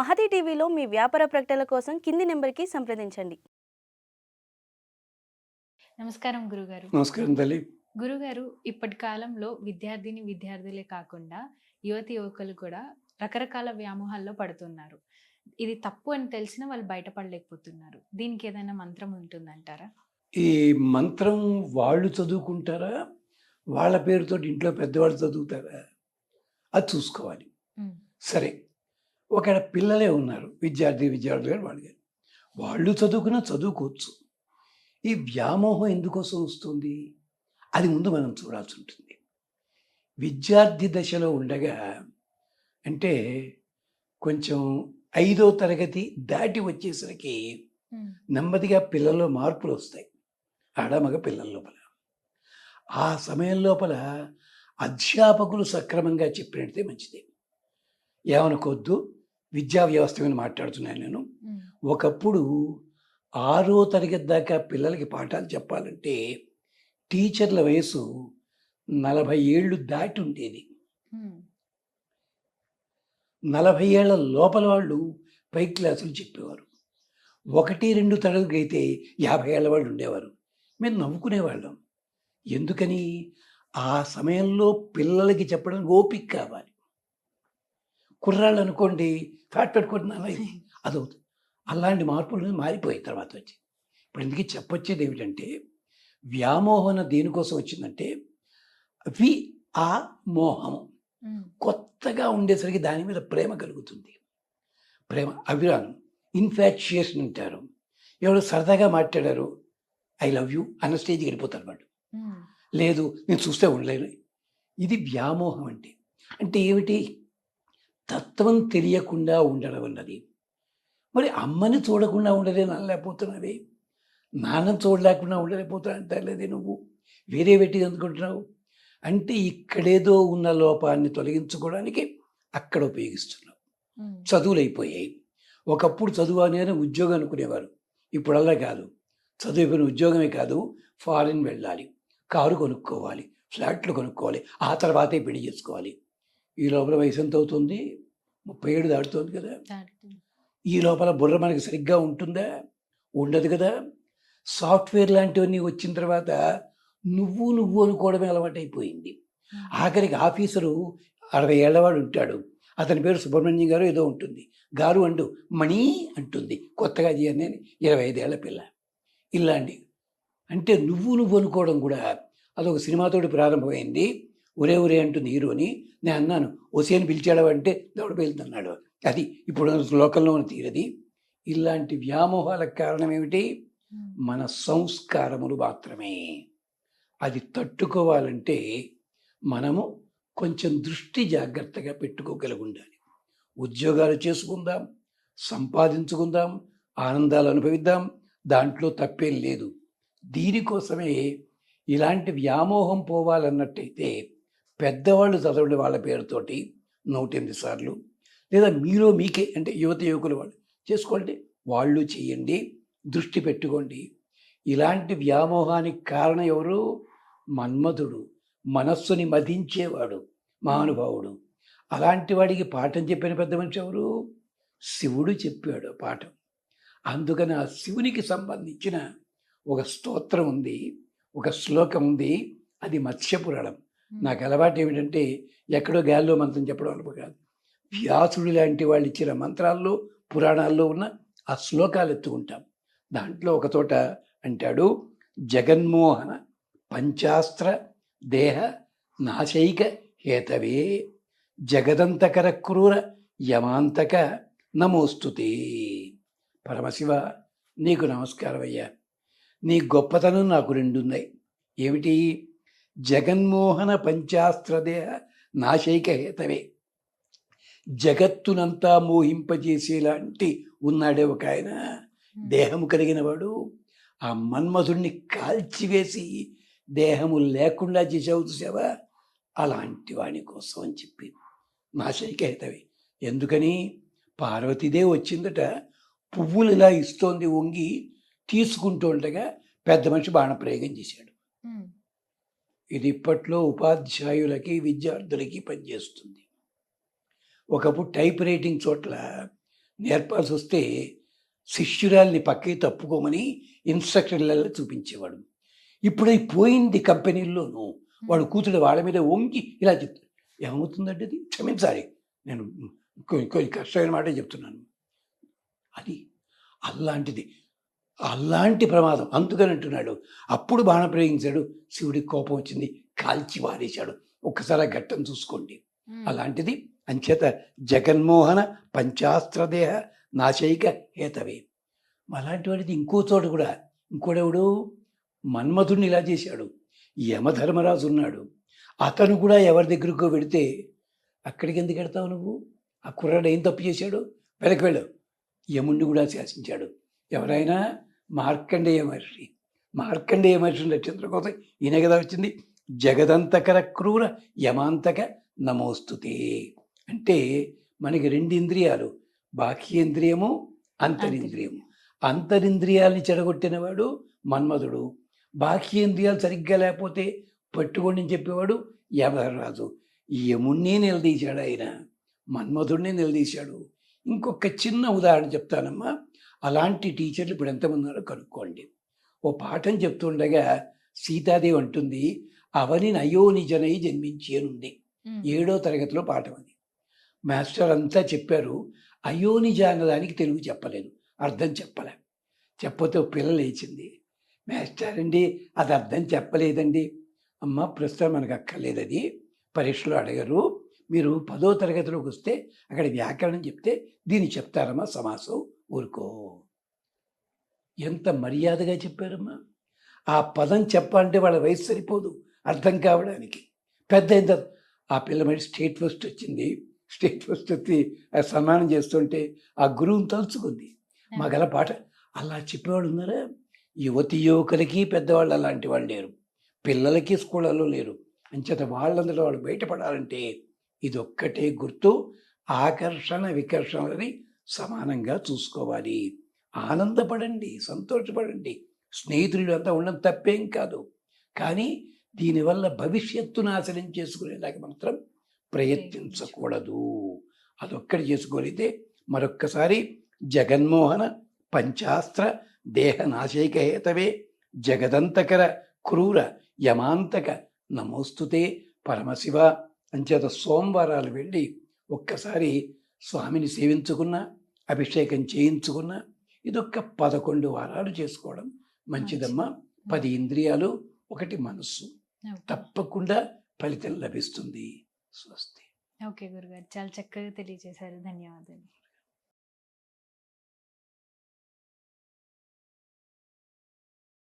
మహతి టీవీలో మీ వ్యాపార ప్రకటనల కోసం కింది నెంబర్కి సంప్రదించండి. నమస్కారం గురుగారు. నమస్కారం తల్లి. గురుగారు ఇప్పటి కాలంలో విద్యార్థిని విద్యార్థులే కాకుండా యువతి యువకులు కూడా రకరకాల వ్యామోహాల్లో పడుతున్నారు. ఇది తప్పు అని తెలిసినా వాళ్ళు బయటపడలేకపోతున్నారు. దీనికి ఏదైనా మంత్రం ఉంటుందంటారా? ఈ మంత్రం వాళ్ళు చదువుకుంటారా? వాళ్ళ పేరుతో ఇంట్లో పెద్దవాళ్ళు చదువుతారా? అది చూసుకోవాలి. సరే. ఒకవేళ పిల్లలే ఉన్నారు విద్యార్థి విద్యార్థులు గారు వాళ్ళు వాళ్ళు చదువుకున్నా చదువుకోవచ్చు. ఈ వ్యామోహం ఎందుకోసం వస్తుంది? అది ముందు మనం చూడాల్సి ఉంటుంది. విద్యార్థి దశలో ఉండగా అంటే కొంచెం ఐదో తరగతి దాటి వచ్చేసరికి నెమ్మదిగా పిల్లల్లో మార్పులు వస్తాయి. ఆడ మగ పిల్లల లోపల. ఆ సమయం లోపల అధ్యాపకులు సక్రమంగా చెప్పినట్టే మంచిది. ఏమనుకోవద్దు విద్యా వ్యవస్థ మీద మాట్లాడుతున్నాను నేను. ఒకప్పుడు ఆరో తరగతి దాకా పిల్లలకి పాఠాలు చెప్పాలంటే టీచర్ల వయసు నలభై ఏళ్ళు దాటి ఉండేది. నలభై ఏళ్ళ లోపల వాళ్ళు పై క్లాసులు చెప్పేవారు. ఒకటి రెండు తరగతి అయితే యాభై ఏళ్ళ వాళ్ళు ఉండేవారు. మేము నవ్వుకునేవాళ్ళం. ఎందుకని? ఆ సమయంలో పిల్లలకి చెప్పడానికి ఓపిక కావాలి. కుర్రాళ్ళు అనుకోండి ఫ్యాట్ పెట్టుకుంటున్నా అదవుతుంది. అలాంటి మార్పులు మారిపోయాయి తర్వాత వచ్చి. ఇప్పుడు ఇందుకే చెప్పొచ్చేది ఏమిటంటే వ్యామోహన దేనికోసం వచ్చిందంటే వి ఆ మోహము. ఉమ్, కొత్తగా ఉండేసరికి దాని మీద ప్రేమ కలుగుతుంది. ప్రేమ అభిరానం ఇన్ఫాక్చుయేషన్ అంటారు. ఎవరు సరదాగా మాట్లాడారు ఐ లవ్ యూ అన్న స్టేజ్కి వెళ్ళిపోతారు వాడు లేదు నేను చూస్తే ఉండలేను. ఇది వ్యామోహం అంటే. అంటే ఏమిటి? తత్వం తెలియకుండా ఉండడం అన్నది. మరి అమ్మని చూడకుండా ఉండలేని? అనలేకపోతున్నావే నాన్నని చూడలేకుండా ఉండలేకపోతున్నా అంటలేదే నువ్వు? వేరే పెట్టి అందుకుంటున్నావు అంటే ఇక్కడేదో ఉన్న లోపాన్ని తొలగించుకోవడానికి అక్కడ ఉపయోగిస్తున్నావు. చదువులు అయిపోయాయి ఒకప్పుడు చదువు అనేది ఉద్యోగం అనుకునేవారు. ఇప్పుడు అలా కాదు. చదువు అయిపోయిన ఉద్యోగమే కాదు. ఫారిన్ వెళ్ళాలి. కారు కొనుక్కోవాలి. ఫ్లాట్లు కొనుక్కోవాలి. ఆ తర్వాతే పెళ్ళి చేసుకోవాలి. ఈ లోపల వయసు ఎంత అవుతుంది ముప్పై ఏడు దాటుతుంది కదా. ఈ లోపల బుర్ర మనకి సరిగ్గా ఉంటుందా? ఉండదు కదా. సాఫ్ట్వేర్ లాంటివన్నీ వచ్చిన తర్వాత నువ్వు నువ్వు అనుకోవడమే అలవాటైపోయింది. ఆఖరికి ఆఫీసరు అరవై ఏళ్ళవాడు ఉంటాడు. అతని పేరు సుబ్రహ్మణ్యం గారు ఏదో ఉంటుంది. గారు అంటూ మణి అంటుంది కొత్తగా చేయని ఇరవై ఐదేళ్ళ పిల్ల. ఇలాంటి అంటే నువ్వు నువ్వు అనుకోవడం కూడా అదొక సినిమాతోటి ప్రారంభమైంది. ఒరే ఒరే అంటుంది హీరోని నేను అన్నాను ఒసేని పిలిచాడు అంటే దౌడ పేలుతున్నాడు అది ఇప్పుడు లోకంలో ఉన్న తీరది ఇలాంటి వ్యామోహాలకు కారణం ఏమిటి? మన సంస్కారములు మాత్రమే. అది తట్టుకోవాలంటే మనము కొంచెం దృష్టి జాగ్రత్తగా పెట్టుకోగలిగి ఉండాలి. ఉద్యోగాలు చేసుకుందాం సంపాదించుకుందాం ఆనందాలు అనుభవిద్దాం దాంట్లో తప్పేం లేదు. దీనికోసమే ఇలాంటి వ్యామోహం పోవాలన్నట్టయితే పెద్దవాళ్ళు చదవండి వాళ్ళ పేరుతోటి నూట ఎనిమిది సార్లు. లేదా మీలో మీకే అంటే యువత యువకులు వాళ్ళు చేసుకోండి. వాళ్ళు చేయండి. దృష్టి పెట్టుకోండి. ఇలాంటి వ్యామోహానికి కారణం ఎవరు? మన్మధుడు. మనస్సుని మదించేవాడు మహానుభావుడు. అలాంటి వాడికి పాఠం చెప్పిన పెద్ద మనిషి ఎవరు? శివుడు చెప్పాడు ఆ పాఠం. అందుకని ఆ శివునికి సంబంధించిన ఒక స్తోత్రం ఉంది. ఒక శ్లోకం ఉంది. అది మత్స్యపురాణం. పురాణం నాకు అలవాటు ఏమిటంటే ఎక్కడో గాల్లో మంత్రం చెప్పడం అనుకో కాదు. వ్యాసుడు లాంటి వాళ్ళు ఇచ్చిన మంత్రాల్లో పురాణాల్లో ఉన్న ఆ శ్లోకాలు ఎత్తుకుంటాం దాంట్లో ఒక చోట అంటాడు జగన్మోహన పంచాస్త్ర దేహ నాశైక హేతవే జగదంతకర క్రూర యమాంతక నమోస్తుతే. పరమశివ నీకు నమస్కారం అయ్యా నీ గొప్పతనం నాకు రెండున్నాయి. ఏమిటి? జగన్మోహన పంచాస్త్రదేహ నాశైక హేతవే జగత్తునంతా మోహింపజేసేలాంటి ఉన్నాడే ఒక ఆయన దేహము కలిగిన వాడు ఆ మన్మధుడిని కాల్చివేసి దేహము లేకుండా చేసావు చూసావా? అలాంటి వాడి కోసం అని చెప్పి నాశైకహితవి ఎందుకని? పార్వతీదే వచ్చిందట పువ్వులు ఇలా ఇస్తోంది వంగి తీసుకుంటూ ఉండగా పెద్ద మనిషి బాణప్రయోగం చేశాడు. ఇది ఇప్పట్లో ఉపాధ్యాయులకి విద్యార్థులకి పనిచేస్తుంది. ఒకప్పుడు టైప్ రైటింగ్ చోట్ల నేర్పాల్సి వస్తే శిష్యురాల్ని పక్కకి తప్పుకోమని ఇన్స్ట్రక్షన్లలో చూపించేవాడు. ఇప్పుడు అది పోయింది కంపెనీల్లోనూ వాడు కూతురు వాళ్ళ మీద వంగి ఇలా చెప్తాడు. ఏమవుతుందంటే అది? క్షమించాలి నేను కొన్ని కష్టమైన మాటే చెప్తున్నాను. అది. అలాంటిది. అలాంటి ప్రమాదం. అందుకని అంటున్నాడు. అప్పుడు బాణ ప్రయోగించాడు. శివుడికి కోపం వచ్చింది. కాల్చి వారేశాడు. ఒక్కసారి ఆ ఘట్టం చూసుకోండి. అలాంటిది అంచేత జగన్మోహన పంచాస్త్రదేహ నాశైక హేతవే. అలాంటి వాడిది ఇంకో చోట కూడా. ఇంకోడెవడు మన్మధుడిని ఇలా చేశాడు. యమధర్మరాజు ఉన్నాడు. అతను కూడా ఎవరి దగ్గరకు వెడితే అక్కడికి ఎందుకు వెడతావు నువ్వు? ఆ కుర్రాడు ఏం తప్పు చేశాడు? వెనక్కి వెళ్ళు. యముణ్ణి కూడా శాసించాడు. ఎవరైనా మార్కండేయ మహర్షి. మార్కండేయ మహర్షి నక్షత్రం కోసం ఈయన కదా వచ్చింది. జగదంతకర క్రూర యమాంతక నమోస్తుతే. అంటే మనకి రెండు ఇంద్రియాలు బాహ్యేంద్రియము అంతరింద్రియము. అంతరింద్రియాల్ని చెడగొట్టినవాడు మన్మధుడు. బాహ్యేంద్రియాలు సరిగ్గా లేకపోతే పట్టుకోండి అని చెప్పేవాడు యమధర్రాజు యముణ్ణి నిలదీశాడు ఆయన. మన్మధుడిని నిలదీశాడు. ఇంకొక చిన్న ఉదాహరణ చెప్తానమ్మా. అలాంటి టీచర్లు ఇప్పుడు ఎంతమంది ఉన్నారో కనుక్కోండి. ఓ పాఠం చెప్తుండగా సీతాదేవి అంటుంది అవని నయోనిజనై జన్మించి అని ఉంది. ఏడో తరగతిలో పాఠం అది. మాస్టర్ అంతా చెప్పారు అయోనిజ అన్నదానికి తెలుగు చెప్పలేను అర్థం చెప్పలే. చెప్పతే పిల్ల లేచింది. మాస్టర్ అండి అది అర్థం చెప్పలేదండి. అమ్మ ప్రస్తుతం మనకు అక్కర్లేదు అది. పరీక్షలో అడగరు మీరు పదో తరగతిలోకి వస్తే అక్కడ వ్యాకరణం చెప్తే దీన్ని చెప్తారమ్మా సమాసం. ఊరుకో. ఎంత మర్యాదగా చెప్పారమ్మా. ఆ పదం చెప్పాలంటే వాళ్ళ వయసు సరిపోదు అర్థం కావడానికి. పెద్ద అయిన తర్వాత ఆ పిల్ల మరి స్టేట్ ఫస్ట్ వచ్చింది. స్టేట్ ఫస్ట్ వచ్చి సన్మానం చేస్తుంటే ఆ గురువుని తలుచుకుంది. మా గల పాట అలా చెప్పేవాళ్ళు ఉన్నారా? యువతి యువకులకి పెద్దవాళ్ళు అలాంటి వాళ్ళు లేరు. పిల్లలకి స్కూళ్ళలో లేరు. అంచేత వాళ్ళందరూ వాళ్ళు బయటపడాలంటే ఇది ఒక్కటే గుర్తు ఆకర్షణ వికర్షణలని సమానంగా చూసుకోవాలి. ఆనందపడండి సంతోషపడండి. స్నేహితులు అంతా ఉండడం తప్పేం కాదు. కానీ దీనివల్ల భవిష్యత్తు నాశనం చేసుకునేలాగా మాత్రం ప్రయత్నించకూడదు. అదొక్కటి చేసుకోగలిగితే మరొక్కసారి జగన్మోహన పంచాస్త్ర దేహనాశైక హేతవే జగదంతకర క్రూర యమాంతక నమోస్తుతే పరమశివ అంచేత సోమవారాలు వెళ్ళి ఒక్కసారి స్వామిని సేవించుకున్న అభిషేకం చేయించుకున్న ఇదొక్క పదకొండు వారాలు చేసుకోవడం మంచిదమ్మా. పది ఇంద్రియాలు ఒకటి మనస్సు. తప్పకుండా ఫలితం లభిస్తుంది. స్వస్తి. ఓకే గురుగారు చాలా చక్కగా తెలియజేశారు. ధన్యవాదాలు.